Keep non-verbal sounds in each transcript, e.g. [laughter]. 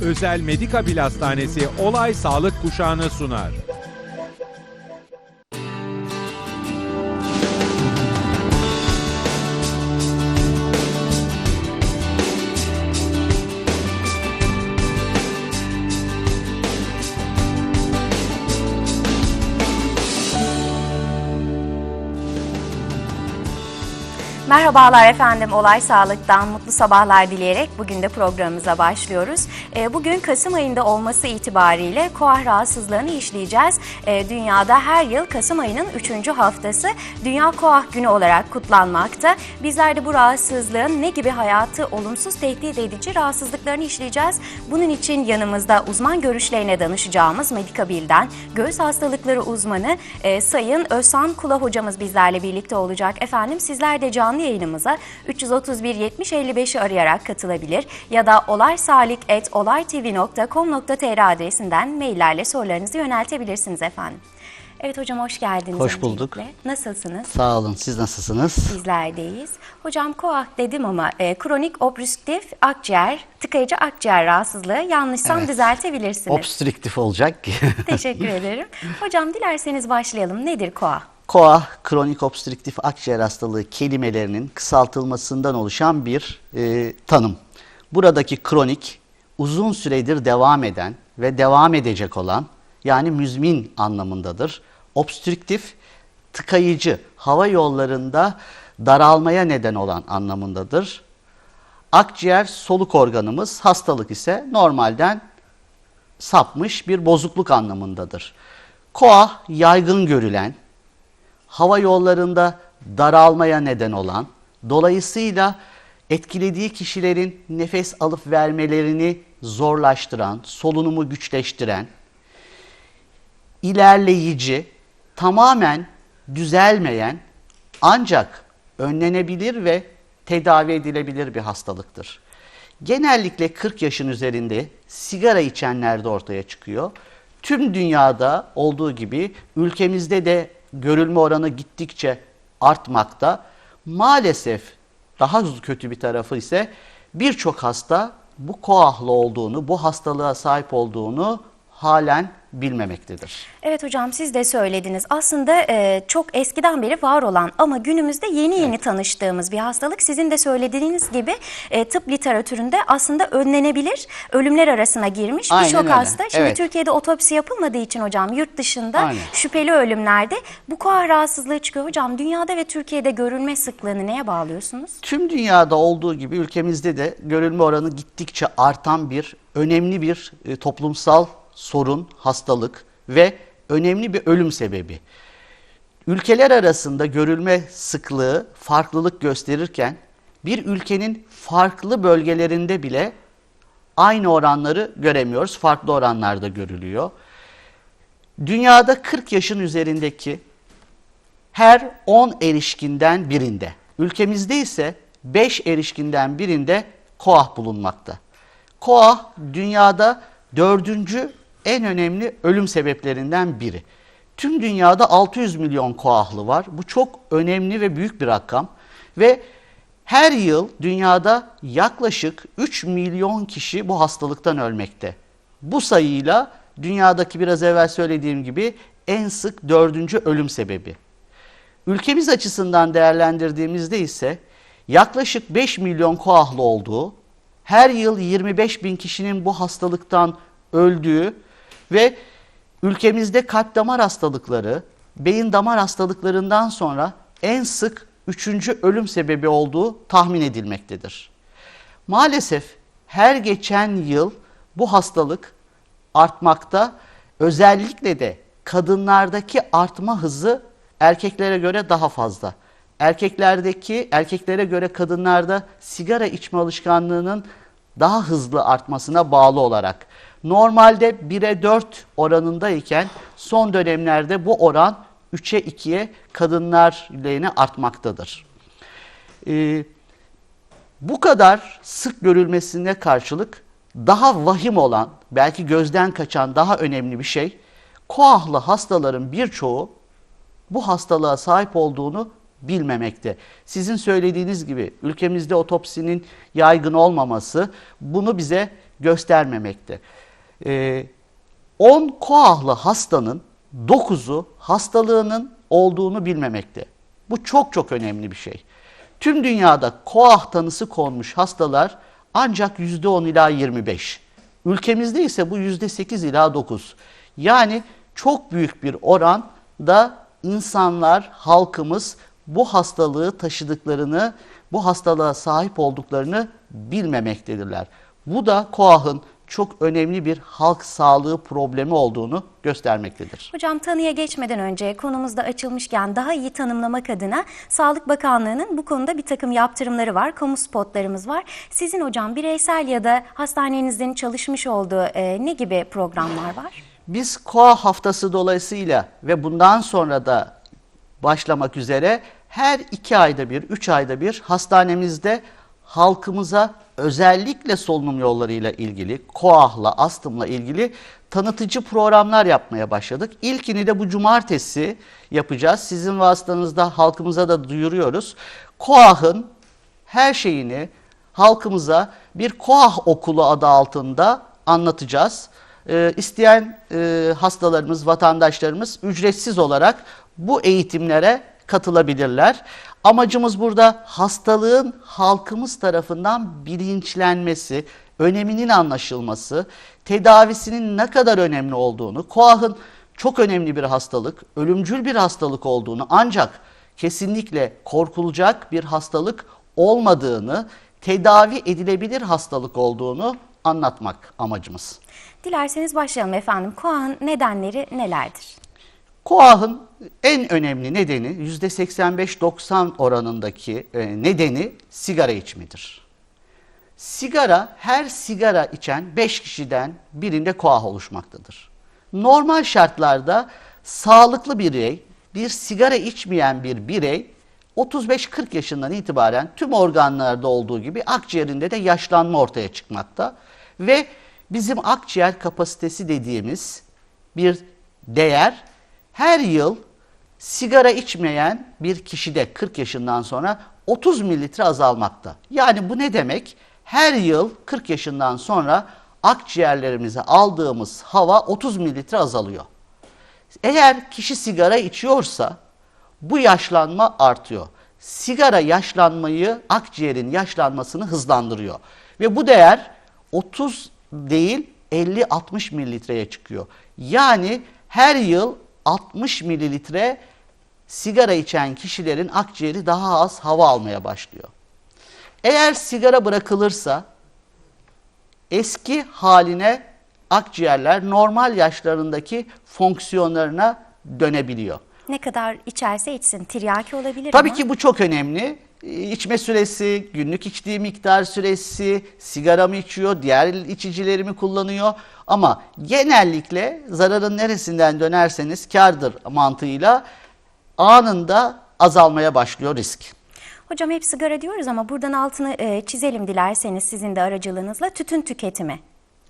Özel Medikabil Hastanesi Olay Sağlık Kuşağı'nı sunar. Merhabalar efendim, Olay Sağlık'tan mutlu sabahlar dileyerek bugün de programımıza başlıyoruz. Ee, Bugün Kasım ayında olması itibariyle koah rahatsızlığını işleyeceğiz. Ee, Dünyada her yıl Kasım ayının 3. haftası Dünya Koah Günü olarak kutlanmakta. Bizler de bu rahatsızlığın ne gibi hayatı olumsuz tehdit edici rahatsızlıklarını işleyeceğiz. Bunun için yanımızda uzman görüşlerine danışacağımız Medikabil'den göğüs hastalıkları uzmanı e, Sayın Özhan Kula hocamız bizlerle birlikte olacak. Efendim sizler de canlı yayınımıza 331 70 55'i arayarak katılabilir ya da olaysalik.olaytv.com.tr adresinden maillerle sorularınızı yöneltebilirsiniz efendim. Evet hocam hoş geldiniz. Hoş bulduk. öncelikle. Nasılsınız? Sağ olun. Siz nasılsınız? Bizlerdeyiz. Hocam koah dedim ama e, kronik obstrüktif akciğer, tıkayıcı akciğer rahatsızlığı yanlışsam Evet. düzeltebilirsiniz. Obstrüktif olacak. [laughs] Teşekkür ederim. Hocam dilerseniz başlayalım. Nedir koah? KOA, kronik obstrüktif akciğer hastalığı kelimelerinin kısaltılmasından oluşan bir e, tanım. Buradaki kronik, uzun süredir devam eden ve devam edecek olan, yani müzmin anlamındadır. Obstrüktif, tıkayıcı, hava yollarında daralmaya neden olan anlamındadır. Akciğer soluk organımız, hastalık ise normalden sapmış bir bozukluk anlamındadır. Koa yaygın görülen, hava yollarında daralmaya neden olan, dolayısıyla etkilediği kişilerin nefes alıp vermelerini zorlaştıran, solunumu güçleştiren, ilerleyici, tamamen düzelmeyen ancak önlenebilir ve tedavi edilebilir bir hastalıktır. Genellikle 40 yaşın üzerinde sigara içenlerde ortaya çıkıyor. Tüm dünyada olduğu gibi ülkemizde de görülme oranı gittikçe artmakta. Maalesef daha kötü bir tarafı ise birçok hasta bu koahlı olduğunu, bu hastalığa sahip olduğunu halen bilmemektedir. Evet hocam siz de söylediniz. Aslında e, çok eskiden beri var olan ama günümüzde yeni yeni tanıştığımız bir hastalık. Sizin de söylediğiniz gibi e, tıp literatüründe aslında önlenebilir ölümler arasına girmiş birçok hasta. Şimdi Evet. Türkiye'de otopsi yapılmadığı için hocam yurt dışında Aynen. şüpheli ölümlerde bu koa rahatsızlığı çıkıyor. Hocam dünyada ve Türkiye'de görülme sıklığını neye bağlıyorsunuz? Tüm dünyada olduğu gibi ülkemizde de görülme oranı gittikçe artan bir önemli bir e, toplumsal sorun, hastalık ve önemli bir ölüm sebebi. Ülkeler arasında görülme sıklığı farklılık gösterirken bir ülkenin farklı bölgelerinde bile aynı oranları göremiyoruz. Farklı oranlarda görülüyor. Dünyada 40 yaşın üzerindeki her 10 erişkinden birinde, ülkemizde ise 5 erişkinden birinde koah bulunmakta. Koah dünyada dördüncü en önemli ölüm sebeplerinden biri. Tüm dünyada 600 milyon koahlı var. Bu çok önemli ve büyük bir rakam. Ve her yıl dünyada yaklaşık 3 milyon kişi bu hastalıktan ölmekte. Bu sayıyla dünyadaki biraz evvel söylediğim gibi en sık dördüncü ölüm sebebi. Ülkemiz açısından değerlendirdiğimizde ise yaklaşık 5 milyon koahlı olduğu, her yıl 25 bin kişinin bu hastalıktan öldüğü ve ülkemizde kalp damar hastalıkları, beyin damar hastalıklarından sonra en sık üçüncü ölüm sebebi olduğu tahmin edilmektedir. Maalesef her geçen yıl bu hastalık artmakta. Özellikle de kadınlardaki artma hızı erkeklere göre daha fazla. Erkeklerdeki erkeklere göre kadınlarda sigara içme alışkanlığının daha hızlı artmasına bağlı olarak. Normalde 1'e 4 oranındayken son dönemlerde bu oran 3'e 2'ye kadınlar lehine artmaktadır. Ee, bu kadar sık görülmesine karşılık daha vahim olan, belki gözden kaçan daha önemli bir şey, koahlı hastaların birçoğu bu hastalığa sahip olduğunu bilmemekte. Sizin söylediğiniz gibi ülkemizde otopsinin yaygın olmaması bunu bize göstermemekte. Ee, 10 koahlı hastanın 9'u hastalığının olduğunu bilmemekte. Bu çok çok önemli bir şey. Tüm dünyada koah tanısı konmuş hastalar ancak %10 ila 25. Ülkemizde ise bu %8 ila 9. Yani çok büyük bir oranda insanlar, halkımız bu hastalığı taşıdıklarını, bu hastalığa sahip olduklarını bilmemektedirler. Bu da koahın çok önemli bir halk sağlığı problemi olduğunu göstermektedir. Hocam tanıya geçmeden önce konumuzda açılmışken daha iyi tanımlamak adına Sağlık Bakanlığı'nın bu konuda bir takım yaptırımları var, kamu spotlarımız var. Sizin hocam bireysel ya da hastanenizin çalışmış olduğu e, ne gibi programlar var? Biz koa haftası dolayısıyla ve bundan sonra da başlamak üzere her iki ayda bir, üç ayda bir hastanemizde halkımıza özellikle solunum yollarıyla ilgili, koahla, astımla ilgili tanıtıcı programlar yapmaya başladık. İlkini de bu cumartesi yapacağız. Sizin vasıtanızda halkımıza da duyuruyoruz. Koah'ın her şeyini halkımıza bir Koah okulu adı altında anlatacağız. Ee, isteyen e, hastalarımız, vatandaşlarımız ücretsiz olarak bu eğitimlere katılabilirler. Amacımız burada hastalığın halkımız tarafından bilinçlenmesi, öneminin anlaşılması, tedavisinin ne kadar önemli olduğunu, koahın çok önemli bir hastalık, ölümcül bir hastalık olduğunu ancak kesinlikle korkulacak bir hastalık olmadığını, tedavi edilebilir hastalık olduğunu anlatmak amacımız. Dilerseniz başlayalım efendim. KOAH'ın nedenleri nelerdir? Koahın en önemli nedeni %85-90 oranındaki e, nedeni sigara içmedir. Sigara her sigara içen 5 kişiden birinde koah oluşmaktadır. Normal şartlarda sağlıklı birey, bir sigara içmeyen bir birey 35-40 yaşından itibaren tüm organlarda olduğu gibi akciğerinde de yaşlanma ortaya çıkmakta ve bizim akciğer kapasitesi dediğimiz bir değer her yıl sigara içmeyen bir kişide 40 yaşından sonra 30 mililitre azalmakta. Yani bu ne demek? Her yıl 40 yaşından sonra akciğerlerimize aldığımız hava 30 mililitre azalıyor. Eğer kişi sigara içiyorsa bu yaşlanma artıyor. Sigara yaşlanmayı, akciğerin yaşlanmasını hızlandırıyor. Ve bu değer 30 değil 50-60 mililitreye çıkıyor. Yani her yıl 60 mililitre sigara içen kişilerin akciğeri daha az hava almaya başlıyor. Eğer sigara bırakılırsa eski haline akciğerler normal yaşlarındaki fonksiyonlarına dönebiliyor. Ne kadar içerse içsin, tiryaki olabilir Tabii ama ki bu çok önemli. İçme süresi, günlük içtiği miktar süresi, sigara mı içiyor, diğer içicileri mi kullanıyor? Ama genellikle zararın neresinden dönerseniz kardır mantığıyla anında azalmaya başlıyor risk. Hocam hep sigara diyoruz ama buradan altını e, çizelim dilerseniz sizin de aracılığınızla tütün tüketimi.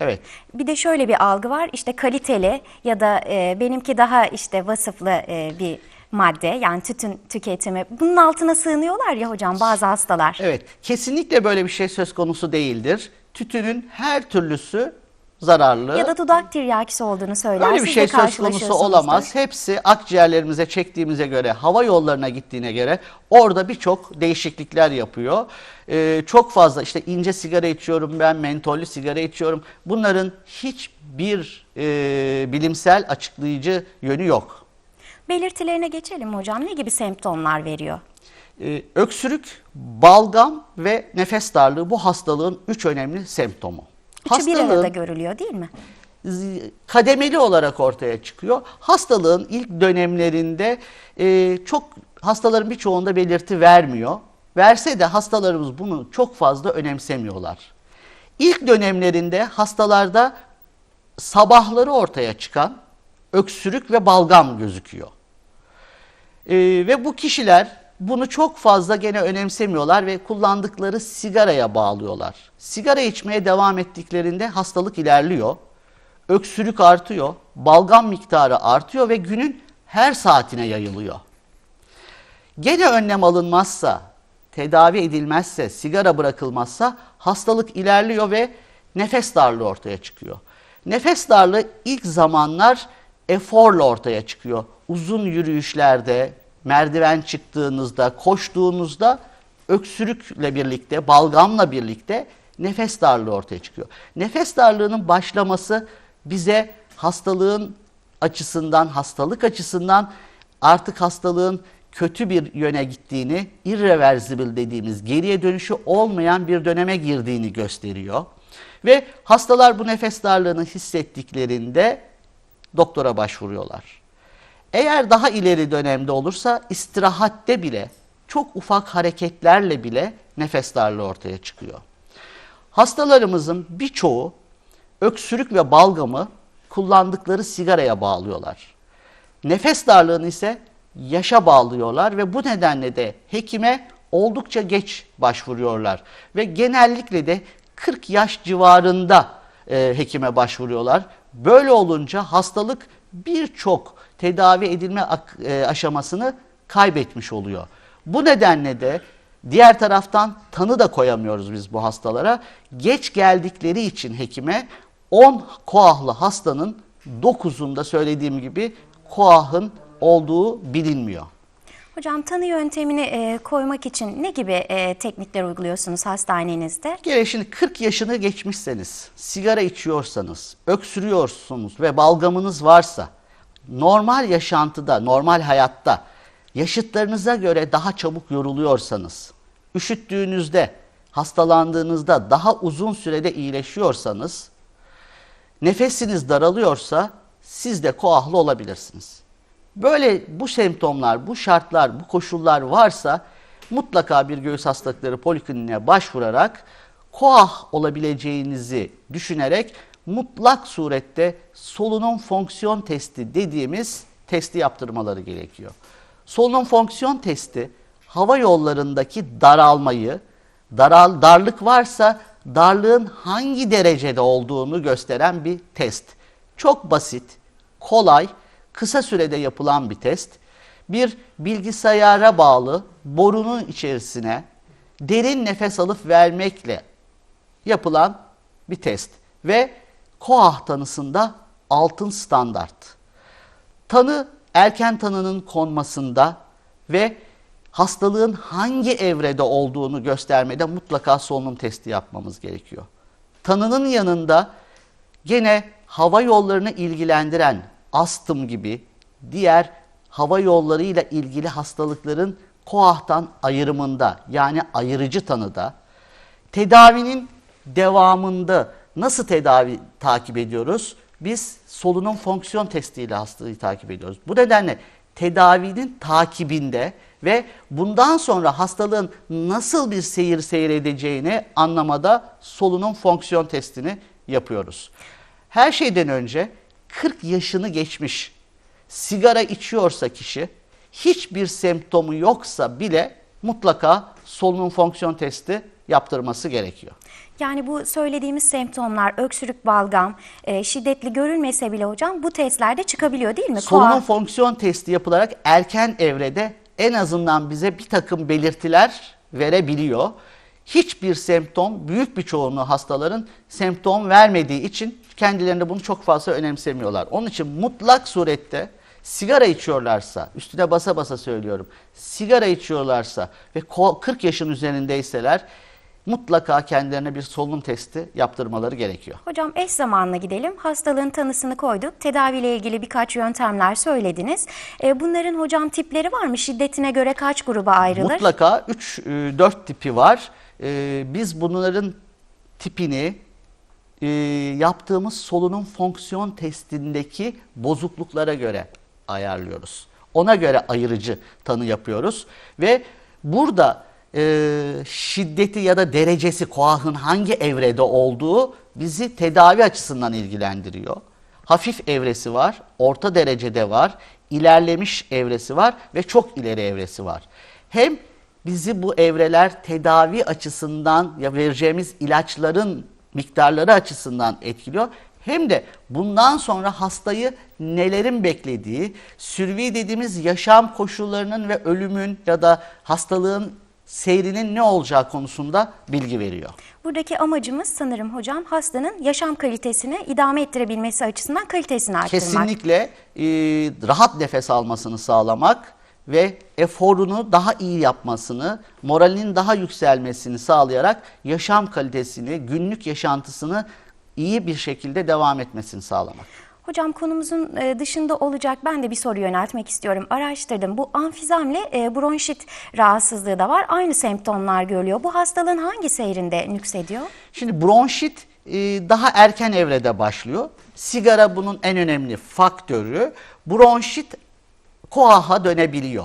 Evet. Bir de şöyle bir algı var işte kaliteli ya da e, benimki daha işte vasıflı e, bir madde yani tütün tüketimi. Bunun altına sığınıyorlar ya hocam bazı hastalar. Evet, kesinlikle böyle bir şey söz konusu değildir. Tütünün her türlüsü zararlı. Ya da dudak tiryakisi olduğunu söyler. Öyle bir şey söz konusu olamaz. Hepsi akciğerlerimize çektiğimize göre, hava yollarına gittiğine göre orada birçok değişiklikler yapıyor. Ee, çok fazla işte ince sigara içiyorum ben, mentollü sigara içiyorum. Bunların hiçbir e, bilimsel açıklayıcı yönü yok. Belirtilerine geçelim hocam. Ne gibi semptomlar veriyor? Ee, öksürük, balgam ve nefes darlığı bu hastalığın üç önemli semptomu. Üçü bir arada görülüyor değil mi? kademeli olarak ortaya çıkıyor. Hastalığın ilk dönemlerinde e, çok hastaların birçoğunda belirti vermiyor. Verse de hastalarımız bunu çok fazla önemsemiyorlar. İlk dönemlerinde hastalarda sabahları ortaya çıkan öksürük ve balgam gözüküyor. Ee, ve bu kişiler bunu çok fazla gene önemsemiyorlar ve kullandıkları sigaraya bağlıyorlar. Sigara içmeye devam ettiklerinde hastalık ilerliyor. Öksürük artıyor, balgam miktarı artıyor ve günün her saatine yayılıyor. Gene önlem alınmazsa, tedavi edilmezse, sigara bırakılmazsa hastalık ilerliyor ve nefes darlığı ortaya çıkıyor. Nefes darlığı ilk zamanlar eforla ortaya çıkıyor. Uzun yürüyüşlerde, merdiven çıktığınızda, koştuğunuzda öksürükle birlikte, balgamla birlikte nefes darlığı ortaya çıkıyor. Nefes darlığının başlaması bize hastalığın açısından, hastalık açısından artık hastalığın kötü bir yöne gittiğini, irreversible dediğimiz geriye dönüşü olmayan bir döneme girdiğini gösteriyor. Ve hastalar bu nefes darlığını hissettiklerinde doktora başvuruyorlar. Eğer daha ileri dönemde olursa istirahatte bile çok ufak hareketlerle bile nefes darlığı ortaya çıkıyor. Hastalarımızın birçoğu öksürük ve balgamı kullandıkları sigaraya bağlıyorlar. Nefes darlığını ise yaşa bağlıyorlar ve bu nedenle de hekime oldukça geç başvuruyorlar. Ve genellikle de 40 yaş civarında e, hekime başvuruyorlar. Böyle olunca hastalık birçok tedavi edilme e, aşamasını kaybetmiş oluyor. Bu nedenle de diğer taraftan tanı da koyamıyoruz biz bu hastalara. Geç geldikleri için hekime 10 koahlı hastanın 9'unda söylediğim gibi koahın olduğu bilinmiyor. Hocam tanı yöntemini e, koymak için ne gibi e, teknikler uyguluyorsunuz hastanenizde? Gene şimdi 40 yaşını geçmişseniz, sigara içiyorsanız, öksürüyorsunuz ve balgamınız varsa, normal yaşantıda, normal hayatta yaşıtlarınıza göre daha çabuk yoruluyorsanız, üşüttüğünüzde, hastalandığınızda daha uzun sürede iyileşiyorsanız, nefesiniz daralıyorsa siz de koahlı olabilirsiniz. Böyle bu semptomlar, bu şartlar, bu koşullar varsa mutlaka bir göğüs hastalıkları polikliniğine başvurarak koah olabileceğinizi düşünerek mutlak surette solunum fonksiyon testi dediğimiz testi yaptırmaları gerekiyor. Solunum fonksiyon testi hava yollarındaki daralmayı, daral, darlık varsa darlığın hangi derecede olduğunu gösteren bir test. Çok basit, kolay, kısa sürede yapılan bir test. Bir bilgisayara bağlı borunun içerisine derin nefes alıp vermekle yapılan bir test ve KOAH tanısında altın standart. Tanı erken tanının konmasında ve hastalığın hangi evrede olduğunu göstermede mutlaka solunum testi yapmamız gerekiyor. Tanının yanında gene hava yollarını ilgilendiren astım gibi diğer hava yollarıyla ilgili hastalıkların koahtan ayrımında yani ayırıcı tanıda tedavinin devamında nasıl tedavi takip ediyoruz? Biz solunum fonksiyon testiyle hastalığı takip ediyoruz. Bu nedenle tedavinin takibinde ve bundan sonra hastalığın nasıl bir seyir seyredeceğini anlamada solunum fonksiyon testini yapıyoruz. Her şeyden önce 40 yaşını geçmiş sigara içiyorsa kişi hiçbir semptomu yoksa bile mutlaka solunum fonksiyon testi yaptırması gerekiyor. Yani bu söylediğimiz semptomlar öksürük, balgam e, şiddetli görülmese bile hocam bu testlerde çıkabiliyor değil mi? Solunum Koa- fonksiyon testi yapılarak erken evrede en azından bize bir takım belirtiler verebiliyor. Hiçbir semptom, büyük bir çoğunluğu hastaların semptom vermediği için kendilerinde bunu çok fazla önemsemiyorlar. Onun için mutlak surette sigara içiyorlarsa, üstüne basa basa söylüyorum, sigara içiyorlarsa ve ko- 40 yaşın üzerindeyseler mutlaka kendilerine bir solunum testi yaptırmaları gerekiyor. Hocam eş zamanla gidelim. Hastalığın tanısını koyduk. Tedaviyle ilgili birkaç yöntemler söylediniz. E, bunların hocam tipleri var mı? Şiddetine göre kaç gruba ayrılır? Mutlaka 3-4 tipi var. Ee, biz bunların tipini e, yaptığımız solunum fonksiyon testindeki bozukluklara göre ayarlıyoruz. Ona göre ayırıcı tanı yapıyoruz ve burada e, şiddeti ya da derecesi koahın hangi evrede olduğu bizi tedavi açısından ilgilendiriyor. Hafif evresi var, orta derecede var, ilerlemiş evresi var ve çok ileri evresi var. Hem bizi bu evreler tedavi açısından ya vereceğimiz ilaçların miktarları açısından etkiliyor. Hem de bundan sonra hastayı nelerin beklediği, sürvi dediğimiz yaşam koşullarının ve ölümün ya da hastalığın seyrinin ne olacağı konusunda bilgi veriyor. Buradaki amacımız sanırım hocam hastanın yaşam kalitesini idame ettirebilmesi açısından kalitesini arttırmak. Kesinlikle e, rahat nefes almasını sağlamak ve eforunu daha iyi yapmasını, moralinin daha yükselmesini sağlayarak yaşam kalitesini, günlük yaşantısını iyi bir şekilde devam etmesini sağlamak. Hocam konumuzun e, dışında olacak ben de bir soru yöneltmek istiyorum. Araştırdım. Bu amfizemle e, bronşit rahatsızlığı da var. Aynı semptomlar görülüyor. Bu hastalığın hangi seyrinde nüksediyor? Şimdi bronşit e, daha erken evrede başlıyor. Sigara bunun en önemli faktörü. Bronşit koaha dönebiliyor.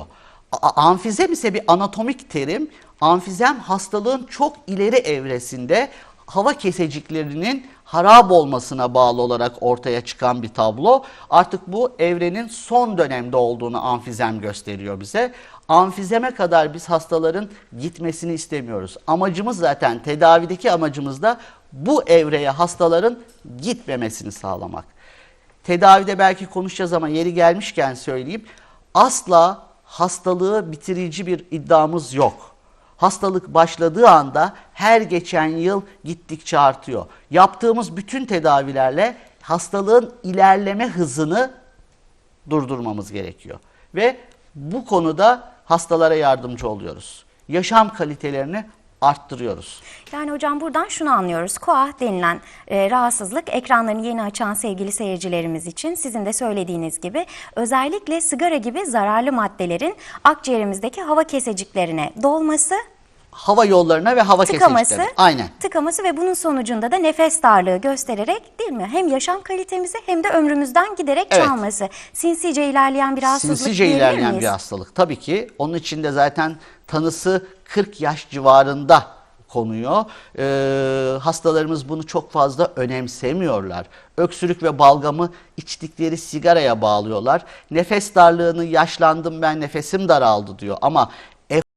Amfizem ise bir anatomik terim. Amfizem hastalığın çok ileri evresinde hava keseciklerinin harap olmasına bağlı olarak ortaya çıkan bir tablo. Artık bu evrenin son dönemde olduğunu amfizem gösteriyor bize. Amfizeme kadar biz hastaların gitmesini istemiyoruz. Amacımız zaten tedavideki amacımız da bu evreye hastaların gitmemesini sağlamak. Tedavide belki konuşacağız ama yeri gelmişken söyleyeyim. Asla hastalığı bitirici bir iddiamız yok. Hastalık başladığı anda her geçen yıl gittikçe artıyor. Yaptığımız bütün tedavilerle hastalığın ilerleme hızını durdurmamız gerekiyor. Ve bu konuda hastalara yardımcı oluyoruz. Yaşam kalitelerini arttırıyoruz. Yani hocam buradan şunu anlıyoruz. KOAH denilen e, rahatsızlık ekranlarını yeni açan sevgili seyircilerimiz için sizin de söylediğiniz gibi özellikle sigara gibi zararlı maddelerin akciğerimizdeki hava keseciklerine dolması, Hava yollarına ve hava tıkaması, keseciklerine. Aynen. tıkaması ve bunun sonucunda da nefes darlığı göstererek değil mi? Hem yaşam kalitemizi hem de ömrümüzden giderek Evet. çalması. Sinsice ilerleyen bir rahatsızlık Sinsice ilerleyen miyiz? bir hastalık. Tabii ki onun içinde zaten tanısı 40 yaş civarında konuyor. Ee, hastalarımız bunu çok fazla önemsemiyorlar. Öksürük ve balgamı içtikleri sigaraya bağlıyorlar. Nefes darlığını yaşlandım ben nefesim daraldı diyor. Ama